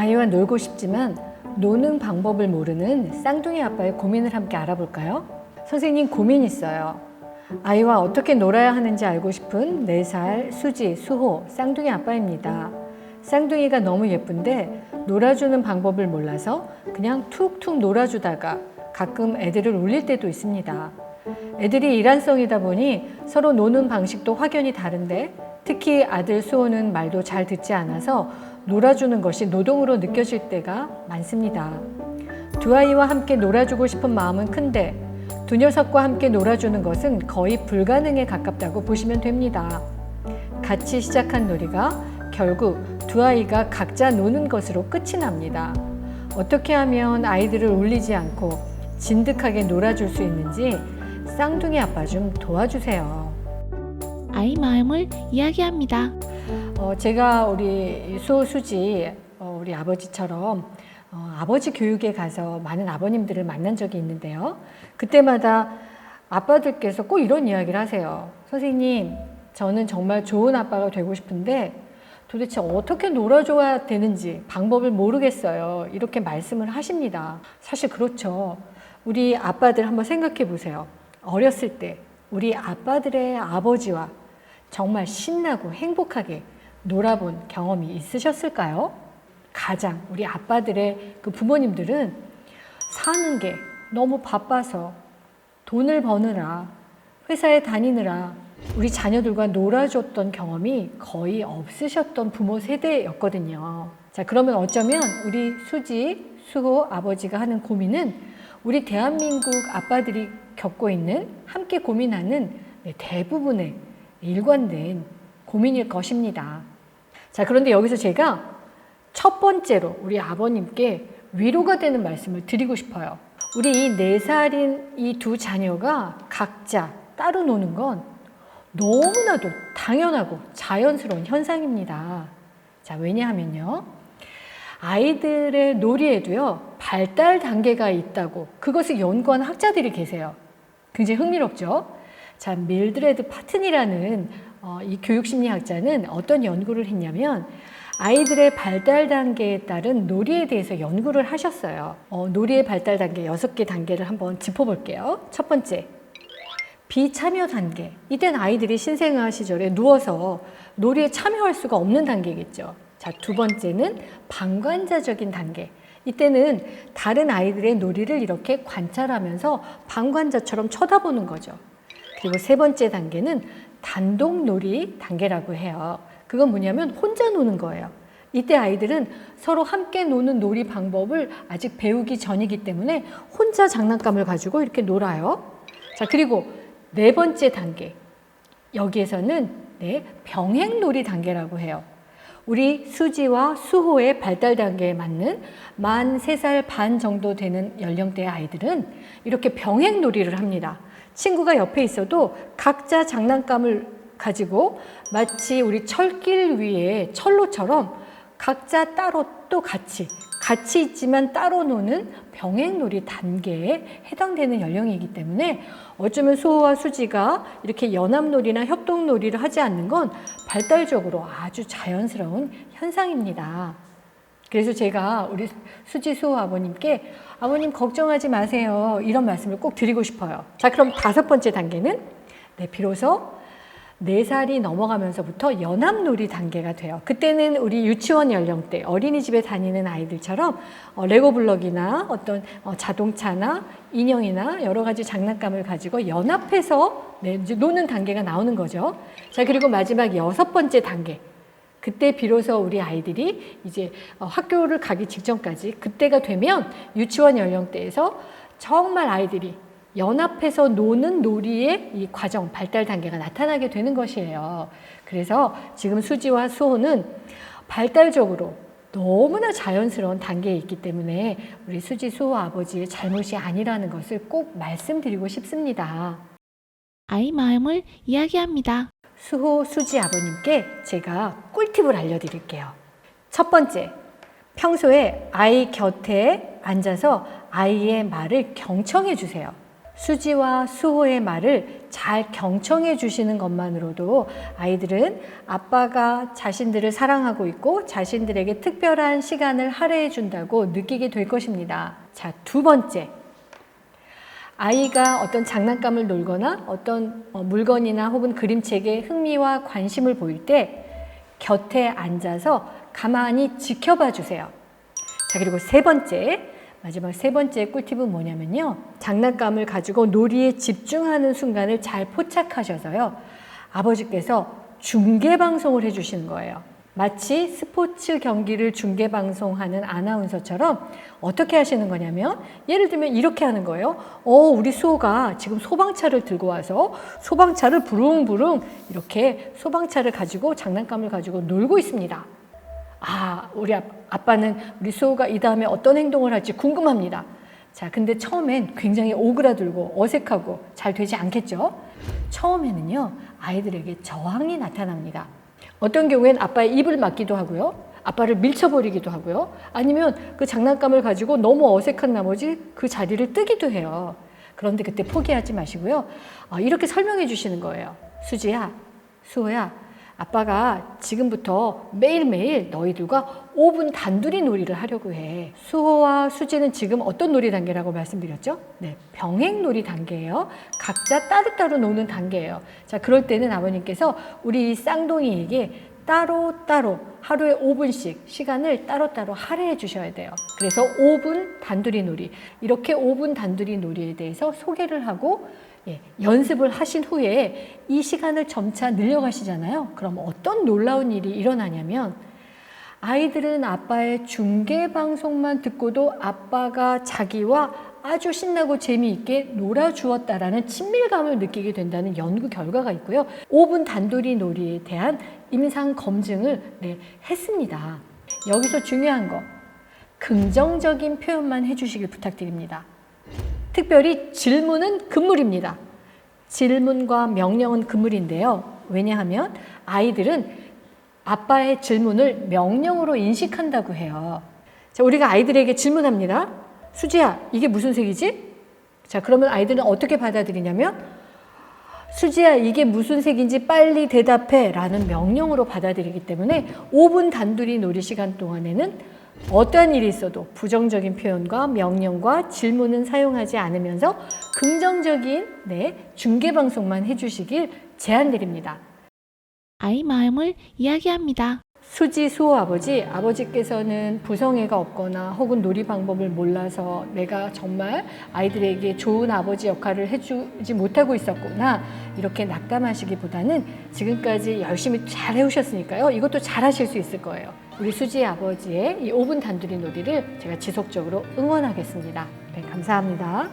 아이와 놀고 싶지만 노는 방법을 모르는 쌍둥이 아빠의 고민을 함께 알아볼까요? 선생님 고민 있어요. 아이와 어떻게 놀아야 하는지 알고 싶은 4살 수지, 수호, 쌍둥이 아빠입니다. 쌍둥이가 너무 예쁜데 놀아주는 방법을 몰라서 그냥 툭툭 놀아주다가 가끔 애들을 울릴 때도 있습니다. 애들이 일란성이다 보니 서로 노는 방식도 확연히 다른데 특히 아들 수호는 말도 잘 듣지 않아서 놀아주는 것이 노동으로 느껴질 때가 많습니다. 두 아이와 함께 놀아주고 싶은 마음은 큰데 두 녀석과 함께 놀아주는 것은 거의 불가능에 가깝다고 보시면 됩니다. 같이 시작한 놀이가 결국 두 아이가 각자 노는 것으로 끝이 납니다. 어떻게 하면 아이들을 울리지 않고 진득하게 놀아줄 수 있는지 쌍둥이 아빠 좀 도와주세요. 아이 마음을 이야기합니다. 어, 제가 우리 수호 수지 어, 우리 아버지처럼 어, 아버지 교육에 가서 많은 아버님들을 만난 적이 있는데요. 그때마다 아빠들께서 꼭 이런 이야기를 하세요. 선생님, 저는 정말 좋은 아빠가 되고 싶은데 도대체 어떻게 놀아줘야 되는지 방법을 모르겠어요. 이렇게 말씀을 하십니다. 사실 그렇죠. 우리 아빠들 한번 생각해 보세요. 어렸을 때 우리 아빠들의 아버지와 정말 신나고 행복하게 놀아본 경험이 있으셨을까요? 가장 우리 아빠들의 그 부모님들은 사는 게 너무 바빠서 돈을 버느라 회사에 다니느라 우리 자녀들과 놀아줬던 경험이 거의 없으셨던 부모 세대였거든요. 자, 그러면 어쩌면 우리 수지, 수호 아버지가 하는 고민은 우리 대한민국 아빠들이 겪고 있는 함께 고민하는 네, 대부분의 일관된 고민일 것입니다. 자, 그런데 여기서 제가 첫 번째로 우리 아버님께 위로가 되는 말씀을 드리고 싶어요. 우리 이 네 살인 이 두 자녀가 각자 따로 노는 건 너무나도 당연하고 자연스러운 현상입니다. 자, 왜냐하면요. 아이들의 놀이에도요, 발달 단계가 있다고 그것을 연구한 학자들이 계세요. 굉장히 흥미롭죠? 자, 밀드레드 파튼이라는 어, 이 교육심리학자는 어떤 연구를 했냐면 아이들의 발달 단계에 따른 놀이에 대해서 연구를 하셨어요. 어, 놀이의 발달 단계 여섯 개 단계를 한번 짚어볼게요. 첫 번째, 비참여 단계. 이때는 아이들이 신생아 시절에 누워서 놀이에 참여할 수가 없는 단계겠죠. 자, 두 번째는 방관자적인 단계. 이때는 다른 아이들의 놀이를 이렇게 관찰하면서 방관자처럼 쳐다보는 거죠. 그리고 세 번째 단계는 단독 놀이 단계라고 해요. 그건 뭐냐면 혼자 노는 거예요. 이때 아이들은 서로 함께 노는 놀이 방법을 아직 배우기 전이기 때문에 혼자 장난감을 가지고 이렇게 놀아요. 자, 그리고 네 번째 단계. 여기에서는 네, 병행놀이 단계라고 해요. 우리 수지와 수호의 발달 단계에 맞는 만 세 살 반 정도 되는 연령대의 아이들은 이렇게 병행놀이를 합니다. 친구가 옆에 있어도 각자 장난감을 가지고 마치 우리 철길 위에 철로처럼 각자 따로 또 같이 같이 있지만 따로 노는 병행놀이 단계에 해당되는 연령이기 때문에 어쩌면 수호와 수지가 이렇게 연합놀이나 협동놀이를 하지 않는 건 발달적으로 아주 자연스러운 현상입니다. 그래서 제가 우리 수지 수호 아버님께 아버님 걱정하지 마세요. 이런 말씀을 꼭 드리고 싶어요. 자, 그럼 다섯 번째 단계는 네, 비로소 네살이 넘어가면서부터 연합놀이 단계가 돼요. 그때는 우리 유치원 연령대, 어린이집에 다니는 아이들처럼 어, 레고 블럭이나 어떤 어, 자동차나 인형이나 여러 가지 장난감을 가지고 연합해서 네, 이제 노는 단계가 나오는 거죠. 자, 그리고 마지막 여섯 번째 단계. 그때 비로소 우리 아이들이 이제 어, 학교를 가기 직전까지 그때가 되면 유치원 연령대에서 정말 아이들이 연합해서 노는 놀이의 이 과정, 발달 단계가 나타나게 되는 것이에요. 그래서 지금 수지와 수호는 발달적으로 너무나 자연스러운 단계에 있기 때문에 우리 수지, 수호 아버지의 잘못이 아니라는 것을 꼭 말씀드리고 싶습니다. 아이 마음을 이야기합니다. 수호 수지 아버님께 제가 꿀팁을 알려드릴게요. 첫 번째, 평소에 아이 곁에 앉아서 아이의 말을 경청해 주세요. 수지와 수호의 말을 잘 경청해 주시는 것만으로도 아이들은 아빠가 자신들을 사랑하고 있고 자신들에게 특별한 시간을 할애해 준다고 느끼게 될 것입니다. 자, 두 번째. 아이가 어떤 장난감을 놀거나 어떤 어, 물건이나 혹은 그림책에 흥미와 관심을 보일 때 곁에 앉아서 가만히 지켜봐 주세요. 자, 그리고 세 번째. 마지막 세 번째 꿀팁은 뭐냐면요. 장난감을 가지고 놀이에 집중하는 순간을 잘 포착하셔서요. 아버지께서 중계 방송을 해주시는 거예요. 마치 스포츠 경기를 중계 방송하는 아나운서처럼 어떻게 하시는 거냐면 예를 들면 이렇게 하는 거예요. 어, 우리 수호가 지금 소방차를 들고 와서 소방차를 부릉부릉 이렇게 소방차를 가지고 장난감을 가지고 놀고 있습니다. 아, 우리 아- 아빠는 우리 수호가 이 다음에 어떤 행동을 할지 궁금합니다. 자, 근데 처음엔 굉장히 오그라들고 어색하고 잘 되지 않겠죠? 처음에는요, 아이들에게 저항이 나타납니다. 어떤 경우엔 아빠의 입을 막기도 하고요. 아빠를 밀쳐버리기도 하고요. 아니면 그 장난감을 가지고 너무 어색한 나머지 그 자리를 뜨기도 해요. 그런데 그때 포기하지 마시고요. 어, 이렇게 설명해 주시는 거예요. 수지야, 수호야, 아빠가 지금부터 매일매일 너희들과 5분 단둘이 놀이를 하려고 해. 수호와 수지는 지금 어떤 놀이 단계라고 말씀드렸죠? 네, 병행 놀이 단계예요. 각자 따로따로 노는 단계예요. 자, 그럴 때는 아버님께서 우리 이 쌍둥이에게 따로따로 하루에 5분씩 시간을 따로따로 할애해 주셔야 돼요. 그래서 5분 단둘이 놀이. 이렇게 5분 단둘이 놀이에 대해서 소개를 하고 예, 연습을 하신 후에 이 시간을 점차 늘려가시잖아요. 그럼 어떤 놀라운 일이 일어나냐면 아이들은 아빠의 중계 방송만 듣고도 아빠가 자기와 아주 신나고 재미있게 놀아주었다라는 친밀감을 느끼게 된다는 연구 결과가 있고요. 5분 단둘이 놀이에 대한 임상 검증을 네, 했습니다. 여기서 중요한 거 긍정적인 표현만 해주시길 부탁드립니다. 특별히 질문은 금물입니다. 질문과 명령은 금물인데요. 왜냐하면 아이들은 아빠의 질문을 명령으로 인식한다고 해요. 자, 우리가 아이들에게 질문합니다. 수지야, 이게 무슨 색이지? 자, 그러면 아이들은 어떻게 받아들이냐면, 수지야, 이게 무슨 색인지 빨리 대답해. 라는 명령으로 받아들이기 때문에 5분 단둘이 놀이 시간 동안에는 어떠한 일이 있어도 부정적인 표현과 명령과 질문은 사용하지 않으면서 긍정적인 네, 중계 방송만 해주시길 제안드립니다. 아이 마음을 이야기합니다. 수지 수호 아버지, 아버지께서는 부성애가 없거나 혹은 놀이 방법을 몰라서 내가 정말 아이들에게 좋은 아버지 역할을 해주지 못하고 있었구나 이렇게 낙담하시기보다는 지금까지 열심히 잘 해오셨으니까요. 이것도 잘 하실 수 있을 거예요. 우리 수지 아버지의 이 5분 단둘이 놀이를 제가 지속적으로 응원하겠습니다. 네, 감사합니다.